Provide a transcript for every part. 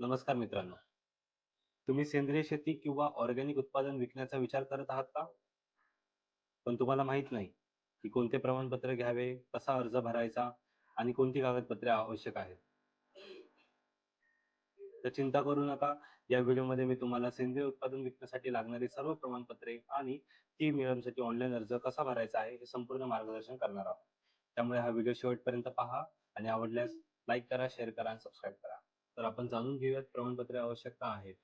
नमस्कार मित्रांनो. तुम्ही सेंद्रिय शेती किंवा ऑर्गॅनिक उत्पादन विकण्याचा विचार करत आहात का? पण तुम्हाला माहीत नाही की कोणते प्रमाणपत्र घ्यावे कसा अर्ज भरायचा आणि कोणती कागदपत्रे आवश्यक आहेत. तर चिंता करू नका. या व्हिडिओमध्ये मी तुम्हाला सेंद्रिय उत्पादन विकण्यासाठी लागणारी सर्व प्रमाणपत्रे आणि ती मिळवण्यासाठी ऑनलाईन अर्ज कसा भरायचा आहे हे संपूर्ण मार्गदर्शन करणार आहोत. त्यामुळे हा व्हिडिओ शेवटपर्यंत पहा आणि आवडल्यास लाईक करा शेअर करा आणि सबस्क्राईब करा. तर आपण जाणून घेऊयात प्रमाणपत्रे आवश्यकता आहेत.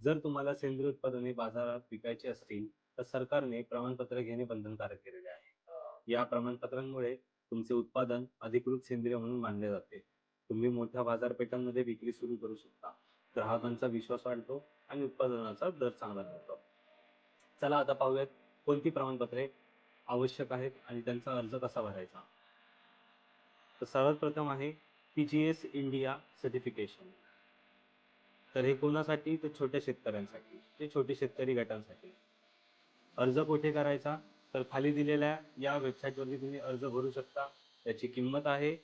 जर तुम्हाला सेंद्रिय उत्पादने बाजारात विकायची असतील तर सरकारने प्रमाणपत्र घेणे बंधनकारक केलेले आहे. या प्रमाणपत्रांमुळे तुमचे उत्पादन अधिकृत सेंद्रिय म्हणून मानले जाते. तुम्ही मोठ्या बाजारपेठांमध्ये विक्री सुरू करू शकता. ग्राहकांचा विश्वास वाढतो आणि उत्पादनाचा दर चांगला मिळतो. चला आता पाहूयात कोणती प्रमाणपत्रे आवश्यक आहेत आणि त्यांचा अर्ज कसा भरायचा? तर सर्वात प्रथम आहे P G S India certification तर हे कोणासाठी? तर छोट्या शेतकऱ्यांसाठी ते छोटे शेतकरी गटांसाठी. अर्ज कुठे करायचा? तर खाली दिलेल्या या वेबसाईटवरती तुम्ही अर्ज भरू शकता. याची किंमत आहे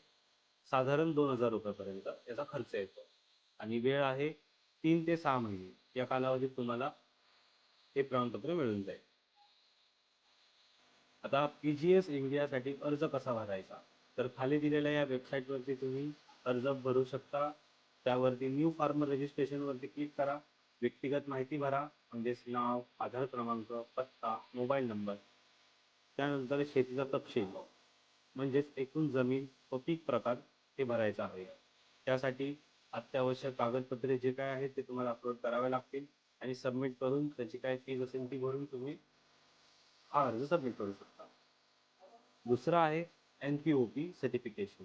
साधारण दोन हजार रुपयापर्यंत. याचा खर्च येतो. आणि वेळ आहे तीन ते सहा महिने. या कालावधीत तुम्हाला हे प्रमाणपत्र मिळून जाईल. आता पी जी एस इंडियासाठी अर्ज कसा भरायचा? तर खाली दिलेल्या या वेबसाईटवरती तुम्ही अर्ज भरू शकता. त्यावरती न्यू फार्मर रजिस्ट्रेशनवरती क्लिक करा. व्यक्तिगत माहिती भरा. म्हणजेच नाव आधार क्रमांक पत्ता मोबाईल नंबर त्यानंतर शेतीचा तपशील म्हणजेच एकूण जमीन व पीक प्रकार ते भरायचा आहे. त्यासाठी अत्यावश्यक कागदपत्रे जे काय आहेत ते तुम्हाला अपलोड करावे लागतील आणि सबमिट करून त्याची काय फीज असेल ती भरून तुम्ही हा अर्ज सबमिट करू शकता. दुसरा आहे N P O P certification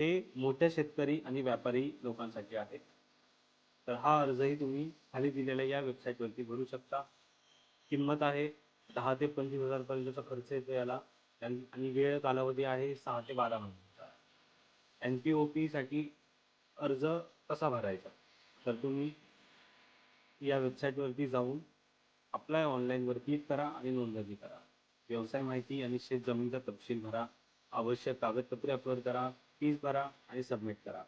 हे मोठ्या शेतकरी आणि व्यापारी लोकांसाठी आहे. तर हा अर्जही तुम्ही खाली दिलेल्या या वेबसाईटवरती भरू शकता. किंमत आहे दहा ते पंचवीस हजारपर्यंतचा खर्च येतो याला. आणि वेळ कालावधी आहे सहा ते बारा महिन्याचा. एन पी ओ पीसाठी अर्ज कसा भरायचा? तर तुम्ही या वेबसाईटवरती जाऊन अप्लाय ऑनलाईनवर क्लिक करा आणि नोंदणी करा. व्यवसाय माहिती आणि शेत जमीनचा तपशील भरा. आवश्यक कागदपत्रे अपलोड करा. फीज भरा आणि सबमिट करा.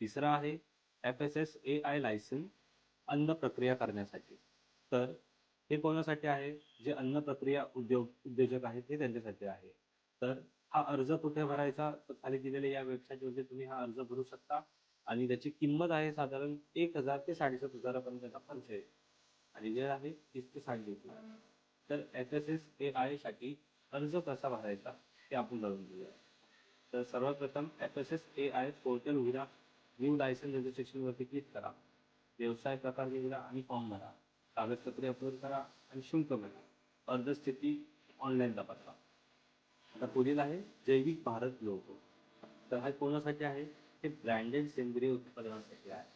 तिसरा आहे F S S A I licence अन्न प्रक्रिया करण्यासाठी. तर हे कोणासाठी आहे? जे अन्न प्रक्रिया उद्योग उद्योजक आहेत ते त्यांच्यासाठी आहे. तर हा अर्ज कुठे भरायचा? तर खाली दिलेल्या या वेबसाईटवरती तुम्ही हा अर्ज भरू शकता. आणि त्याची किंमत आहे साधारण एक हजार ते साडेसात हजारापर्यंत त्याचा खर्च आहे. आणि वेळ आहे तीस ते साडे तर एफ एस एस ए आयसाठी अर्ज कसा भरायचा ते आपण जाणून घेऊया. तर सर्वात प्रथम F S S A I portal उघडा. न्यू लायसन्स रजिस्ट्रेशनवरती क्लिक करा. व्यवसाय प्रकार निवडा आणि फॉर्म भरा. कागदपत्रे अपलोड करा आणि शुल्क भरा. अर्ज स्थिती ऑनलाईन तपासा. आता पुढील आहे जैविक भारत लोगो. तर हा कोणासाठी आहे? हे ब्रँडेड सेंद्रिय उत्पादनासाठी आहे.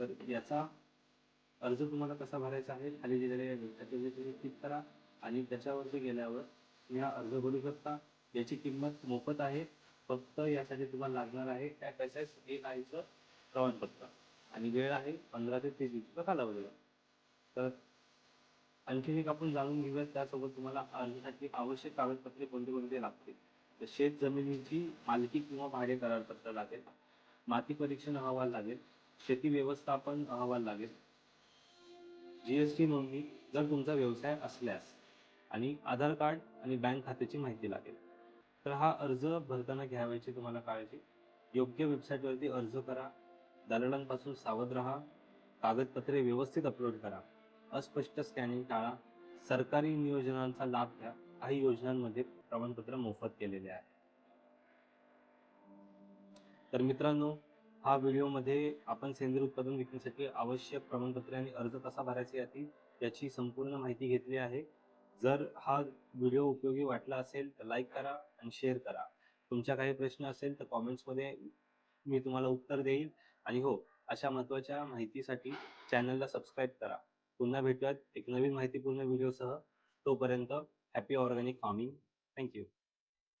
तर याचा अर्ज तुम्हाला कसा भरायचा आहे खाली दिलेल्या वेबसाईटवर तुम्ही क्लिक करा आणि त्याच्यावरती गेल्यावर तुम्ही हा अर्ज भरू शकता. याची किंमत मोफत आहे. फक्त यासाठी तुम्हाला लागणार आहे एफ एस एस ए आयचं प्रमाणपत्र. आणि वेळ आहे पंधरा ते तीस दिवसाचा कालावधी तर आणखी एक आपण जाणून घेऊया त्यासोबत तुम्हाला अर्जासाठी आवश्यक कागदपत्रे कोणते कोणते लागतील. तर शेत जमिनीची मालकी किंवा भाडे करारपत्र लागेल. माती परीक्षण अहवाल लागेल. शेती व्यवस्थापन अहवाल लागेल. जी एस टी नोंदणी जर तुमचा व्यवसाय असल्यास आणि आधार कार्ड आणि बँक खात्याची माहिती लागेल तर हा अर्ज भरताना घ्यावयाची तुम्हाला काळजी. योग्य वेबसाईटवरती अर्ज करा दलालांपासून सावध राहा कागदपत्रे व्यवस्थित अपलोड करा अस्पष्ट स्कॅनिंग टाळा सरकारी नियोजनांचा लाभ घ्या. काही योजनांमध्ये प्रमाणपत्र मोफत केलेले आहे. तर मित्रांनो हा व्हिडिओमध्ये आपण सेंद्रिय उत्पादन विकण्यासाठी आवश्यक प्रमाणपत्रे आणि अर्ज कसा भरायचा याची याची संपूर्ण माहिती घेतली आहे. जर हा व्हिडिओ उपयोगी वाटला असेल तर लाईक करा आणि शेअर करा. तुमच्या काही प्रश्न असेल तर कॉमेंट्समध्ये मी तुम्हाला उत्तर देईल. आणि हो अशा महत्त्वाच्या माहितीसाठी चॅनलला सबस्क्राईब करा. पुन्हा भेटूयात एक नवीन माहितीपूर्ण व्हिडिओसह तोपर्यंत हॅपी ऑर्गॅनिक फार्मिंग थँक्यू